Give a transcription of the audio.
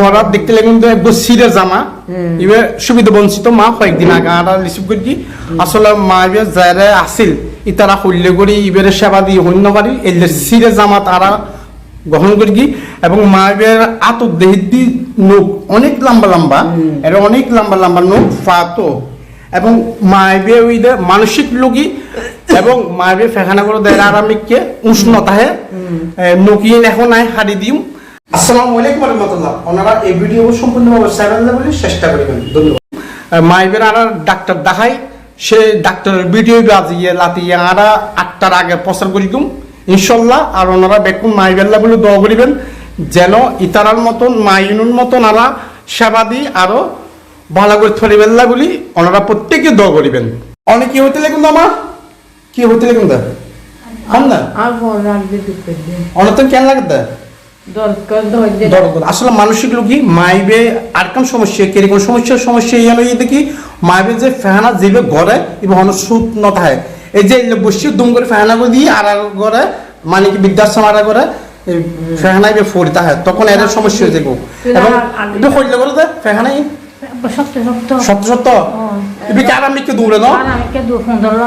পরার দেখতে লাগে কিন্তু একদম সিরে জামা। এবার সুবিধা বঞ্চিত মা কয়েকদিন আগে আরা রিসিভ করি। আসলে মা এবার যারা আসিল ইতারা হইলে করি এবারে সেবা দিয়ে হইন্য পারি এলে সিরে জামা তারা গ্রহণ করি। এবং মা এবার আত দেহি নোক অনেক লম্বা লম্বা এটা অনেক লম্বা লম্বা নোক ফাতো। এবং মাইবে ওই মানসিক লোকই এবং মাইবে ফেখানা করে দেয় আরামিককে উষ্ণতা হে নকিন এখন আই হারি দিম। আসসালামু আলাইকুম রহমতুল্লাহ। ওনারা এই ভিডিও সম্পূর্ণভাবে সাইবেন বলে চেষ্টা করবেন ধন্যবাদ। মাইবের আর ডাক্তার দেখাই। সে ডাক্তারের ভিডিও বাজিয়ে লাতিয়ে আরা আটটার আগে প্রচার করি দিম ইনশাল্লাহ আর ওনারা বেকুন মাইবেল্লা বলে দোয়া করিবেন যেন ইতারার মতন মাইনুর মতন আরা সেবা দিই আরও ভালো করে থরিবেল্লা বলি ওনারা প্রত্যেকে দোয়া করিবেন। অনেক কি হইতে লাগুন আমার কি হইতে লাগুন দা হন না অনেক কেন লাগতে? আসলে মানসিক লোকই মাইবে আর কোন সমস্যা কীরকম সমস্যার সমস্যা এই হলো দেখি মাইবে যে ফেহানা যেবে ঘরে এবং অনেক সুত নথায় এই যে বসে দুম করে ফেহানা করে দিয়ে আর ঘরে মানে কি বৃদ্ধাশ্রম আর এক ঘরে ফেহানাই বে ফরিতা হয় তখন এর সমস্যা হয়ে যাব এবং এটা হইলে করে দে ফেহানাই? সত্য সত্য সত্য সত্য। এবার কি আর আমি কি দূরে ন আর কে দু ফোন ধরলো